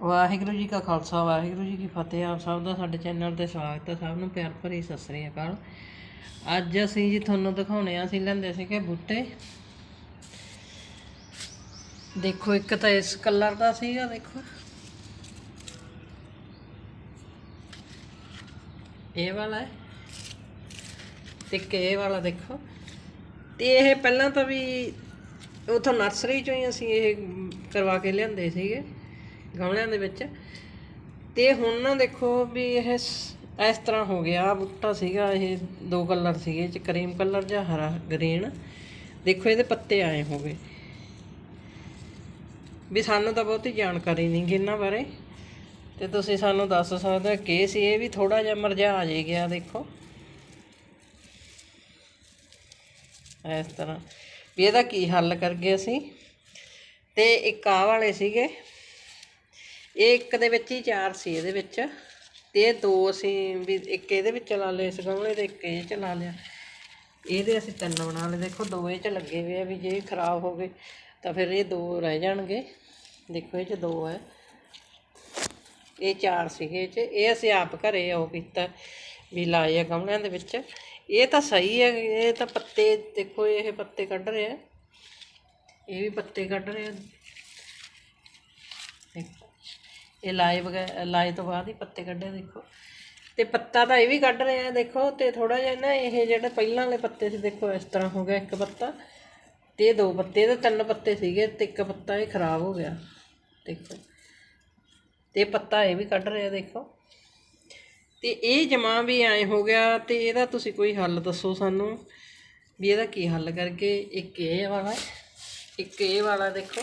ਵਾਹਿਗੁਰੂ ਜੀ ਕਾ ਖਾਲਸਾ, ਵਾਹਿਗੁਰੂ ਜੀ ਕੀ ਫਤਿਹ। ਆਪ ਸਭ ਦਾ ਸਾਡੇ ਚੈਨਲ ਤੇ ਸਵਾਗਤ ਹੈ। ਸਭ ਨੂੰ ਪਿਆਰ ਭਰੀ ਸਤਿ ਸ੍ਰੀ ਅਕਾਲ। ਅੱਜ ਅਸੀਂ ਜੀ ਤੁਹਾਨੂੰ ਦਿਖਾਉਣੇ ਆ, ਅਸੀਂ ਲੈਂਦੇ ਸੀਗੇ ਬੂਟੇ। ਦੇਖੋ, ਇੱਕ ਤਾਂ ਇਸ ਕਲਰ ਦਾ ਸੀਗਾ, ਦੇਖੋ। ਇਹ ਵਾਲਾ ਤੇ ਇੱਕ ਇਹ ਵਾਲਾ ਦੇਖੋ। ਤੇ ਇਹ ਪਹਿਲਾਂ ਤਾਂ ਵੀ, ਉਥੋਂ ਨਰਸਰੀ ਚੋਂ ਹੀ ਅਸੀਂ ਇਹ ਕਰਵਾ ਕੇ ਲਿਆਂਦੇ ਸੀਗੇ। ਗਮਲਿਆਂ ਦੇ ਵਿੱਚ। ਤੇ ਹੁਣ ਨਾ ਦੇਖੋ ਵੀ ਇਹ ਇਸ ਤਰ੍ਹਾਂ ਹੋ ਗਿਆ। ਆਹ ਬੂਟਾ ਸੀਗਾ, ਇਹ ਦੋ ਕਲਰ ਸੀਗੇ ਚ ਕਰੀਮ ਕਲਰ ਜਾਂ ਹਰਾ ਗ੍ਰੀਨ। ਦੇਖੋ ਇਹਦੇ ਪੱਤੇ ਆਏ ਹੋ ਗਏ ਵੀ ਸਾਨੂੰ ਤਾਂ ਬਹੁਤੀ ਜਾਣਕਾਰੀ ਨਹੀਂ ਗੀ ਇਹਨਾਂ ਬਾਰੇ। ਤੇ ਤੁਸੀਂ ਸਾਨੂੰ ਦੱਸ ਸਕਦੇ ਹੋ ਕਿ ਸੀ, ਇਹ ਵੀ ਥੋੜਾ ਜਿਹਾ ਮਰਜਾ ਜੇ ਗਿਆ, ਦੇਖੋ। ਇਸ ਤਰ੍ਹਾਂ। ਵੀ ਇਹਦਾ ਕੀ ਹੱਲ ਕਰ ਗਏ ਅਸੀਂ। ਤੇ ਇੱਕ ਆ ਵਾਲੇ ਸੀਗੇ। ਇਹ ਇੱਕ ਦੇ ਵਿੱਚ ਹੀ ਚਾਰ ਸੀ ਇਹਦੇ ਵਿੱਚ ਤੇ ਇਹ ਦੋ ਅਸੀਂ ਵੀ ਇੱਕ ਇਹਦੇ ਵਿੱਚ ਲਾ ਲਏ ਇਸ ਗਮਲੇ ਦੇ, ਇੱਕ ਇਹ ਚ ਲਾ ਲਿਆ। ਇਹਦੇ ਅਸੀਂ ਤਿੰਨ ਬਣਾ ਲਏ। ਦੇਖੋ ਦੋ ਇਹ ਚ ਲੱਗੇ ਹੋਏ ਆ ਵੀ ਜੇ ਖਰਾਬ ਹੋ ਗਏ ਤਾਂ ਫਿਰ ਇਹ ਦੋ ਰਹਿ ਜਾਣਗੇ। ਦੇਖੋ ਇਹ ਚ ਦੋ ਹੈ ਇਹ ਚਾਰ ਸੀਗੇ ਇਹ ਚ। ਇਹ ਅਸੀਂ ਆਪ ਘਰੇ ਉਹ ਕੀਤਾ ਵੀ ਲਾਏ ਆ ਗਮਲਿਆਂ ਦੇ ਵਿੱਚ। ਇਹ ਤਾਂ ਸਹੀ ਹੈ ਇਹ ਤਾਂ ਪੱਤੇ, ਦੇਖੋ ਇਹ ਪੱਤੇ ਕੱਢ ਰਿਹਾ ਇਹ ਵੀ ਪੱਤੇ ਕੱਢ ਰਿਹਾ ਦੇਖੋ। ਇਹ ਲਾਏ ਵਗੈ, ਲਾਏ ਤੋਂ ਬਾਅਦ ਹੀ ਪੱਤੇ ਕੱਢੇ, ਦੇਖੋ। ਤੇ ਪੱਤਾ ਤਾਂ ਇਹ ਵੀ ਕੱਢ ਰਿਹਾ ਦੇਖੋ, ਤੇ ਥੋੜਾ ਜਿਹਾ ਨਾ ਇਹ ਜਿਹੜੇ ਪਹਿਲਾਂ ਵਾਲੇ ਪੱਤੇ ਸੀ, ਦੇਖੋ, ਇਸ ਤਰ੍ਹਾਂ ਹੋ ਗਿਆ ਇੱਕ ਪੱਤਾ। ਤੇ ਦੋ ਪੱਤੇ ਤੇ ਤਿੰਨ ਪੱਤੇ ਸੀਗੇ ਤੇ ਇੱਕ ਪੱਤਾ ਇਹ ਖਰਾਬ ਹੋ ਗਿਆ, ਦੇਖੋ। ਤੇ ਪੱਤਾ ਇਹ ਵੀ ਕੱਢ ਰਿਹਾ ਦੇਖੋ। ਤੇ ਇਹ ਜਮਾ ਵੀ ਐ ਹੋ ਗਿਆ, ਤੇ ਇਹਦਾ ਤੁਸੀਂ ਕੋਈ ਹੱਲ ਦੱਸੋ ਸਾਨੂੰ, ਵੀ ਇਹਦਾ ਕੀ ਹੱਲ ਕਰਕੇ ਇੱਕ ਇਹ ਵਾਲਾ, ਇੱਕ ਇਹ ਵਾਲਾ, ਦੇਖੋ।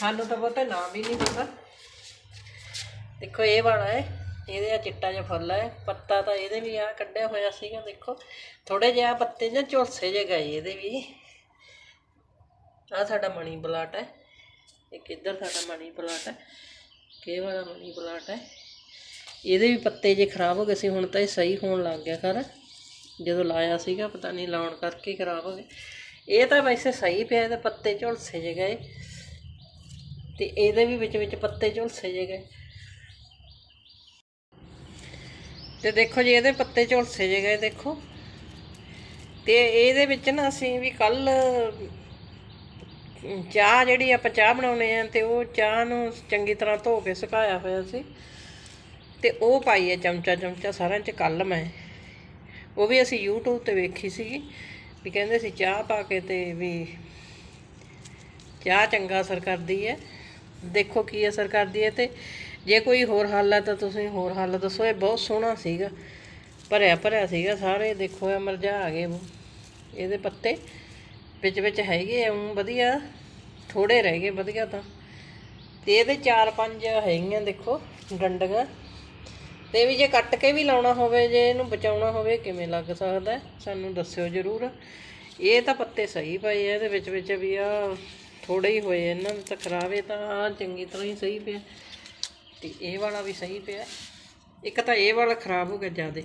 ਸਾਨੂੰ ਤਾਂ ਬਹੁਤਾ ਨਾਮ ਹੀ ਨਹੀਂ ਪਤਾ। ਦੇਖੋ, ਇਹ ਵਾਲਾ ਹੈ, ਇਹਦੇ ਆ ਚਿੱਟਾ ਜਿਹਾ ਫੁੱਲ ਹੈ, ਪੱਤਾ ਤਾਂ ਇਹਦੇ ਵੀ ਆ ਕੱਢਿਆ ਹੋਇਆ ਸੀਗਾ, ਦੇਖੋ। ਥੋੜੇ ਜਿਹਾ ਪੱਤੇ ਜਾਂ ਝੋਲਸੇ ਜਿਹੇ ਗਏ ਇਹਦੇ ਵੀ। ਆ ਸਾਡਾ ਮਣੀ ਪਲਾਟ ਹੈ। ਇਹ ਕਿੱਧਰ ਸਾਡਾ ਮਣੀ ਪਲਾਟ ਹੈ? ਕੇ ਵਾਲਾ ਮਣੀ ਪਲਾਟ ਹੈ? ਇਹਦੇ ਵੀ ਪੱਤੇ ਜੇ ਖਰਾਬ ਹੋ ਗਏ ਸੀ, ਹੁਣ ਤਾਂ ਇਹ ਸਹੀ ਹੋਣ ਲੱਗ ਗਿਆ ਖਰ ਜਦੋਂ ਲਾਇਆ ਸੀਗਾ, ਪਤਾ ਨਹੀਂ ਲਾਉਣ ਕਰਕੇ ਖਰਾਬ ਹੋ ਗਏ। ਇਹ ਤਾਂ ਵੈਸੇ ਸਹੀ ਪਿਆ, ਇਹਦੇ ਪੱਤੇ ਝੁਲਸੇ ਜੇ ਗਏ। ਤੇ ਇਹਦੇ ਵੀ ਵਿੱਚ ਵਿੱਚ ਪੱਤੇ ਝੁਲਸੇ ਜੇ ਗਏ। ਤੇ ਦੇਖੋ ਜੀ, ਇਹਦੇ ਪੱਤੇ ਝੁਲਸੇ ਜੇ ਗਏ ਦੇਖੋ। ਤੇ ਇਹਦੇ ਵਿੱਚ ਨਾ ਅਸੀਂ ਵੀ ਕੱਲ ਚਾਹ ਜਿਹੜੀ ਆਪਾਂ ਚਾਹ ਬਣਾਉਨੇ ਆ ਤੇ ਉਹ ਚਾਹ ਨੂੰ ਚੰਗੀ ਤਰ੍ਹਾਂ ਧੋ ਕੇ ਸੁਕਾਇਆ ਹੋਇਆ ਸੀ। ਤੇ ਉਹ ਪਾਈ ਹੈ ਚਮਚਾ ਚਮਚਾ ਸਾਰਿਆਂ ਚ ਕੱਲ ਮੈਂ। ਉਹ ਵੀ ਅਸੀਂ YouTube ਤੇ ਵੇਖੀ ਸੀਗੀ ਵੀ ਕਹਿੰਦੇ ਸੀ ਚਾਹ ਪਾ ਕੇ ਤੇ ਵੀ ਚਾਹ ਚੰਗਾ ਅਸਰ ਕਰਦੀ ਹੈ। ਦੇਖੋ ਕੀ ਅਸਰ ਕਰਦੀ ਹੈ ਤੇ ਜੇ ਕੋਈ ਹੋਰ ਹੱਲ ਹੈ ਤਾਂ ਤੁਸੀਂ ਹੋਰ ਹੱਲ ਦੱਸੋ। ਇਹ ਬਹੁਤ ਸੋਹਣਾ ਸੀਗਾ, ਭਰਿਆ ਭਰਿਆ ਸੀਗਾ, ਸਾਰੇ ਦੇਖੋ ਇਹ ਮਰਜਾ ਆ ਗਏ। ਇਹਦੇ ਪੱਤੇ ਵਿੱਚ ਵਿੱਚ ਹੈਗੇ ਆ ਵਧੀਆ ਥੋੜੇ ਰਹਿ ਗਏ, ਵਧੀਆ ਤਾਂ। ਤੇ ਇਹਦੇ ਚਾਰ ਪੰਜ ਹੈਗੀਆਂ ਦੇਖੋ ਡੰਡੀਆਂ ਤੇ ਵੀ ਜੇ ਕੱਟ ਕੇ ਵੀ ਲਾਉਣਾ ਹੋਵੇ, ਜੇ ਇਹਨੂੰ ਬਚਾਉਣਾ ਹੋਵੇ, ਕਿਵੇਂ ਲੱਗ ਸਕਦਾ ਸਾਨੂੰ ਦੱਸਿਓ ਜਰੂਰ। ਇਹ ਤਾਂ ਪੱਤੇ ਸਹੀ ਪਏ ਆ, ਇਹਦੇ ਵਿੱਚ ਵਿੱਚ ਵੀ ਆ ਥੋੜੇ ਹੀ ਹੋਏ, ਇਹਨਾਂ ਨੂੰ ਤਾਂ ਖਰਾਬ ਇਹ ਤਾਂ ਆਹ ਚੰਗੀ ਤਰ੍ਹਾਂ ਹੀ ਸਹੀ ਪਿਆ। ਤੇ ਇਹ ਵਾਲਾ ਵੀ ਸਹੀ ਪਿਆ। ਇੱਕ ਤਾਂ ਇਹ ਵਾਲਾ ਖਰਾਬ ਹੋ ਗਿਆ ਜਿਆਦੇ।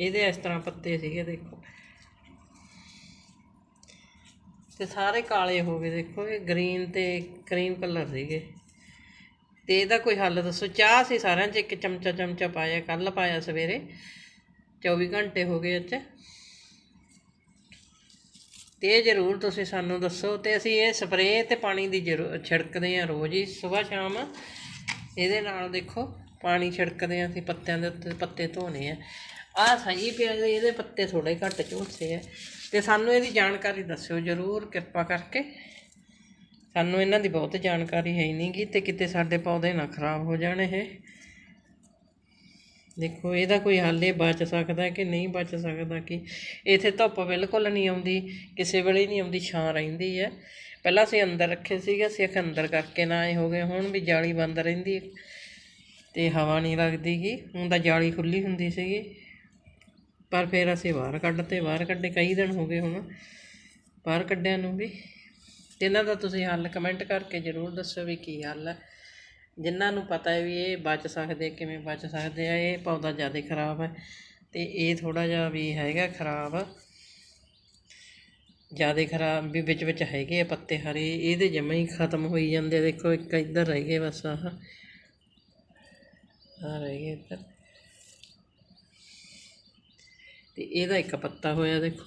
ਇਹਦੇ ਇਸ ਤਰ੍ਹਾਂ ਪੱਤੇ ਸੀਗੇ, ਦੇਖੋ। ਤੇ ਸਾਰੇ ਕਾਲੇ ਹੋ ਗਏ, ਦੇਖੋ, ਇਹ ਗ੍ਰੀਨ ਤੇ ਕਰੀਮ ਕਲਰ ਸੀਗੇ। ਤੇ ਇਹਦਾ ਕੋਈ ਹੱਲ ਦੱਸੋ? ਚਾਹ ਸੀ ਸਾਰਿਆਂ 'ਚ, ਇੱਕ ਚਮਚਾ ਚਮਚਾ ਪਾਇਆ ਕੱਲ ਪਾਇਆ ਸਵੇਰੇ। 24 ਘੰਟੇ ਹੋ ਗਏ ਅੱਜ ਇਹ ਜ਼ਰੂਰ ਤੁਸੀਂ ਸਾਨੂੰ ਦੱਸੋ ਤੇ ਅਸੀਂ ਇਹ ਸਪਰੇਅ ਤੇ ਪਾਣੀ ਦੀ ਜ਼ਰੂਰ ਛਿੜਕਦੇ ਆ ਰੋਜ਼ ਹੀ, ਸਵੇਰ ਸ਼ਾਮ। ਇਹਦੇ ਨਾਲ ਦੇਖੋ, ਪਾਣੀ ਛਿੜਕਦੇ ਆ ਅਸੀਂ ਪੱਤਿਆਂ ਦੇ ਉੱਤੇ, ਪੱਤੇ ਧੋਣੇ ਆ। ਆਹ ਸਹੀ ਪਿਆ ਇਹਦੇ ਪੱਤੇ ਥੋੜੇ ਘੱਟ ਝੁਲਸੇ ਆ। ਤੇ ਸਾਨੂੰ ਇਹਦੀ ਜਾਣਕਾਰੀ ਦੱਸਿਓ ਜ਼ਰੂਰ, ਕਿਰਪਾ ਕਰਕੇ। ਸਾਨੂੰ ਇਹਨਾਂ ਦੀ ਬਹੁਤ ਜਾਣਕਾਰੀ ਹੈ ਹੀ ਨਹੀਂਗੀ ਤੇ ਕਿਤੇ ਸਾਡੇ ਪੌਦੇ ਨਾ ਖਰਾਬ ਹੋ ਜਾਣ ਇਹ। ਦੇਖੋ, ਇਹਦਾ ਕੋਈ ਹੱਲ ਇਹ ਬਚ ਸਕਦਾ ਕਿ ਨਹੀਂ ਬਚ ਸਕਦਾ ਕਿ ਇੱਥੇ ਧੁੱਪ ਬਿਲਕੁਲ ਨਹੀਂ ਆਉਂਦੀ, ਕਿਸੇ ਵੇਲੇ ਨਹੀਂ ਆਉਂਦੀ, ਛਾਂ ਰਹਿੰਦੀ ਹੈ। ਪਹਿਲਾਂ ਅਸੀਂ ਅੰਦਰ ਰੱਖੇ ਸੀਗੇ, ਅਸੀਂ ਅੰਦਰ ਕਰਕੇ ਨਾ ਆਏ ਹੋ ਗਏ ਹੁਣ ਵੀ ਜਾਲੀ ਬੰਦ ਰਹਿੰਦੀ ਹੈ ਤੇ ਹਵਾ ਨਹੀਂ ਲੱਗਦੀ ਗੀ, ਹੁਣ ਤਾਂ ਜਾਲੀ ਖੁੱਲੀ ਹੁੰਦੀ ਸੀਗੀ। ਪਰ ਫਿਰ ਅਸੀਂ ਬਾਹਰ ਕੱਢਤੇ, ਬਾਹਰ ਕੱਢੇ, ਕਈ ਦਿਨ ਹੋ ਗਏ ਹੁਣ, ਬਾਹਰ ਕੱਢਿਆਂ ਨੂੰ ਵੀ। ਇਹਨਾਂ ਦਾ ਤੁਸੀਂ ਹੱਲ ਕਮੈਂਟ ਕਰਕੇ ਜ਼ਰੂਰ ਦੱਸੋ ਵੀ ਕੀ ਹੱਲ ਹੈ। ਜਿਨ੍ਹਾਂ ਨੂੰ ਪਤਾ ਹੈ ਵੀ ਇਹ ਬਚ ਸਕਦੇ ਕਿਵੇਂ ਬਚ ਸਕਦੇ ਆ, ਇਹ ਪੌਦਾ ਜ਼ਿਆਦਾ ਖਰਾਬ ਹੈ ਅਤੇ ਇਹ ਥੋੜ੍ਹਾ ਜਿਹਾ ਵੀ ਹੈਗਾ ਖਰਾਬ। ਜ਼ਿਆਦਾ ਖਰਾਬ ਵੀ ਵਿੱਚ ਵਿੱਚ ਹੈਗੇ ਆ ਪੱਤੇ ਹਰੇ, ਇਹਦੇ ਜਮਾ ਹੀ ਖਤਮ ਹੋਈ ਜਾਂਦੇ ਆ। ਦੇਖੋ, ਇੱਕ ਇੱਧਰ ਰਹਿ ਗਏ ਬਸ ਆਹ। ਆ ਰਹਿ ਗਏ ਇੱਧਰ। ਤੇ ਇਹਦਾ ਇੱਕ ਪੱਤਾ ਹੋਇਆ, ਦੇਖੋ।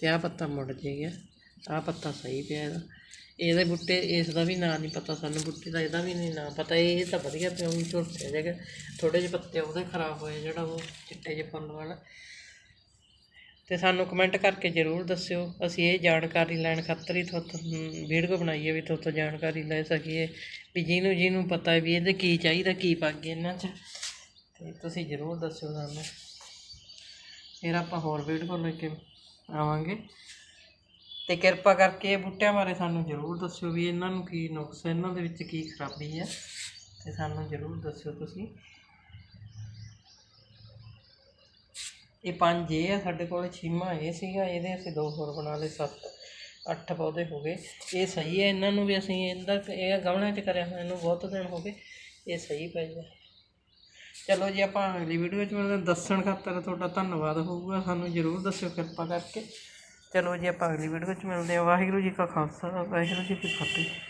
ਤੇ ਆਹ ਪੱਤਾ ਮੁੜ ਜੇ ਗਿਆ। ਆਹ ਪੱਤਾ ਸਹੀ ਪਿਆ ਇਹਦਾ। ਇਹਦੇ ਬੁੱਟੇ, ਇਸ ਦਾ ਵੀ ਨਾਂ ਨਹੀਂ ਪਤਾ ਸਾਨੂੰ, ਬੁੱਟੇ ਦਾ ਇਹਦਾ ਵੀ ਨਹੀਂ ਨਾਂ ਪਤਾ, ਇਹ ਤਾਂ ਵਧੀਆ ਪਿਆ ਉਹ ਝੁਰਸਿਆ ਜਗਾ ਥੋੜੇ ਜਿਹੇ ਪੱਤੇ ਉਹਦੇ ਖਰਾਬ ਹੋਏ, ਜਿਹੜਾ ਉਹ ਚਿੱਟੇ ਜਿਹੇ ਫੁੱਲ ਵਾਲਾ। ਤੇ ਸਾਨੂੰ ਕਮੈਂਟ ਕਰਕੇ ਜ਼ਰੂਰ ਦੱਸਿਓ, ਅਸੀਂ ਇਹ ਜਾਣਕਾਰੀ ਲੈਣ ਖਾਤਰ ਹੀ ਤੁਹਾਤੋਂ ਵੀਡੀਓ ਬਣਾਈਏ ਵੀ ਤੁਹਾਤੋਂ ਜਾਣਕਾਰੀ ਲੈ ਸਕੀਏ। ਵੀ ਜਿਹਨੂੰ ਜਿਹਨੂੰ ਪਤਾ ਵੀ ਇਹਦੇ ਕੀ ਚਾਹੀਦਾ, ਕੀ ਪਾਗੇ ਇਹਨਾਂ 'ਚ। ਤੇ ਤੁਸੀਂ ਜ਼ਰੂਰ ਦੱਸਿਓ ਸਾਨੂੰ। ਫਿਰ ਆਪਾਂ ਹੋਰ ਵੀਡੀਓ ਲੈ ਕੇ ਆਵਾਂਗੇ। ਤੇ ਕਿਰਪਾ ਕਰਕੇ ਇਹ ਬੂਟਿਆਂ ਬਾਰੇ ਸਾਨੂੰ ਜ਼ਰੂਰ ਦੱਸਿਓ ਵੀ ਇਹਨਾਂ ਨੂੰ ਕੀ ਨੁਕਸ ਹੈ, ਇਹਨਾਂ ਦੇ ਵਿੱਚ ਕੀ ਖਰਾਬੀ ਹੈ। ਤੇ ਸਾਨੂੰ ਜ਼ਰੂਰ ਦੱਸਿਓ ਤੁਸੀਂ। ਇਹ ਪੰਜ ਇਹ ਆ, ਸਾਡੇ ਕੋਲ ਛੀਮਾ ਇਹ ਸੀਗਾ, ਇਹਦੇ ਅਸੀਂ ਦੋ ਹੋਰ ਬਣਾ ਲਏ, ਸੱਤ, ਅੱਠ ਪੌਦੇ ਹੋ ਗਏ। ਇਹ ਸਹੀ ਹੈ, ਇਹਨਾਂ ਨੂੰ ਵੀ ਅਸੀਂ ਇਹਦਾ ਇਹ ਗਮਲਿਆਂ 'ਚ ਕਰਿਆ ਹੋਇਆ, ਇਹਨੂੰ ਬਹੁਤ ਦਿਨ ਹੋ ਗਏ, ਇਹ ਸਹੀ ਪਈ ਹੈ ਚਲੋ ਜੀ, ਆਪਾਂ ਅਗਲੀ ਵੀਡੀਓ 'ਚ ਮੈਨੂੰ ਦੱਸਣ ਖਾਤਰ ਤੁਹਾਡਾ ਧੰਨਵਾਦ ਹੋਊਗਾ, ਸਾਨੂੰ ਜ਼ਰੂਰ ਦੱਸਿਓ ਕਿਰਪਾ ਕਰਕੇ। ਚਲੋ ਜੀ ਆਪਾਂ ਅਗਲੀ ਵੀਡੀਓ 'ਚ ਮਿਲਦੇ ਹਾਂ। ਵਾਹਿਗੁਰੂ ਜੀ ਕਾ ਖਾਲਸਾ, ਵਾਹਿਗੁਰੂ ਜੀ ਕੀ ਫਤਿਹ।